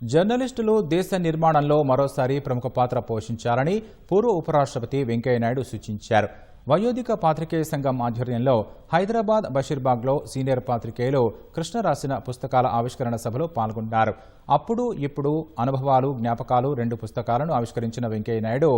జర్నలిస్టులు దేశ నిర్మాణంలో మరోసారి ప్రముఖ పాత్ర పోషించాలని పూర్వ ఉపరాష్ట్రపతి వెంకయ్యనాయుడు సూచించారు. వయోధిక పాత్రికేయ సంఘం ఆధ్వర్యంలో హైదరాబాద్ బషీర్బాగ్లో సీనియర్ పాత్రికేయులు కృష్ణ రాసిన పుస్తకాల ఆవిష్కరణ సభలో పాల్గొన్నారు. అప్పుడు ఇప్పుడు అనుభవాలు జ్ఞాపకాలు రెండు పుస్తకాలను ఆవిష్కరించిన వెంకయ్యనాయుడు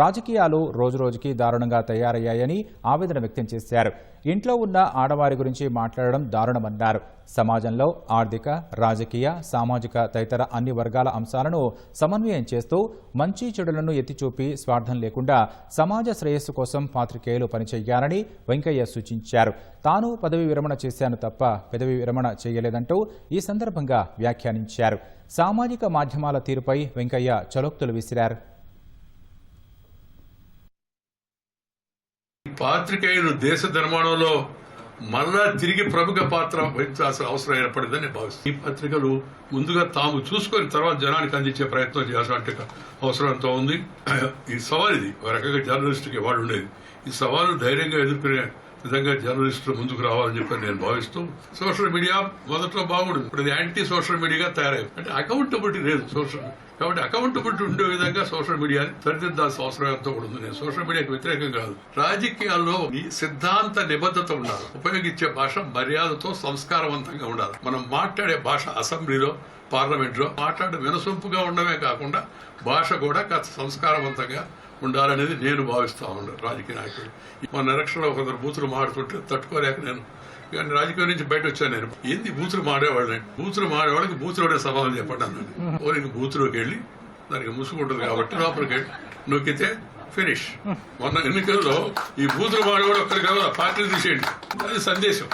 రాజకీయాలు రోజురోజుకి దారుణంగా తయారయ్యాయని ఆవేదన వ్యక్తం చేశారు. ఇంట్లో ఉన్న ఆడవారి గురించి మాట్లాడడం దారుణమన్నారు. సమాజంలో ఆర్థిక రాజకీయ సామాజిక తదితర అన్ని వర్గాల అంశాలను సమన్వయం చేస్తూ మంచి చెడులను ఎత్తిచూపి స్వార్థం లేకుండా సమాజ శ్రేయస్సు కోసం పాత్రికే పాత్రికేయులు పనిచేయాలని వెంకయ్య సూచించారు. తాను పదవి విరమణ చేశాను తప్ప పదవి విరమణ చేయలేదంటూ ఈ సందర్భంగా వ్యాఖ్యానించారు. సామాజిక మాధ్యమాల తీరుపై వెంకయ్య చలోక్తులు విసిరారు. పాత్రికేయులు దేశ నిర్మాణంలో మరలా తిరిగి ప్రముఖ పాత్ర వహించాల్సిన అవసరం ఏర్పడిందని నేను భావిస్తాను ఈ పత్రికలు ముందుగా తాము చూసుకొని తర్వాత జనానికి అందించే ప్రయత్నం చేయాల్సిన అవసరం ఎంతో ఉంది. ఈ సవాల్ ఇది ఒక రకంగా జర్నలిస్టుకి ఇవాళ ఉండేది. ఈ సవాలు ధైర్యంగా ఎదుర్కొనే విధంగా జర్నలిస్టులు ముందుకు రావాలని చెప్పి నేను భావిస్తూ సోషల్ మీడియా మొదట్లో బాగుండదు. ఇప్పుడు ఇది యాంటీ సోషల్ మీడియాగా తయారైంది. అంటే అకౌంటబిలిటీ లేదు సోషల్ కాబట్టి అకౌంటబిలిటీ ఉండే విధంగా సోషల్ మీడియాని సరిదిద్దాల్సిన అవసరం ఎంతో కూడా ఉంది. నేను సోషల్ మీడియాకి వ్యతిరేకం కాదు. రాజకీయాల్లో ఈ సిద్ధాంత నిబద్ధత ఉండాలి. ఉపయోగించే భాష మర్యాదతో సంస్కారవంతంగా ఉండాలి. మనం మాట్లాడే భాష అసెంబ్లీలో పార్లమెంట్లో మాట్లాడే వినసొంపుగా ఉండమే కాకుండా భాష కూడా కాస్త సంస్కారవంతంగా ఉండాలనేది నేను భావిస్తా ఉన్నాను. రాజకీయ నాయకుడు మన ఎలక్షన్లో కొందరు బూతులు మాడుతుంటే తట్టుకోలేక నేను కానీ రాజకీయం నుంచి బయట వచ్చాను నేను. ఏంది బూతులు మాడేవాళ్ళని బూతులు మాడేవాళ్ళకి బూతులోనే సమాధానం చెప్పండి అన్నాను ఓరికి బూతులోకి వెళ్ళి దానికి ముసుకుంటుంది కాబట్టి లోపలికి వెళ్ళి నొక్కితే ఫినిష్. మొన్న ఎన్నికల్లో ఈ బూతులు మాడేవాడు ఒక్కరికి కావాలి? పార్టీలు తీసేయండి. అది సందేశం.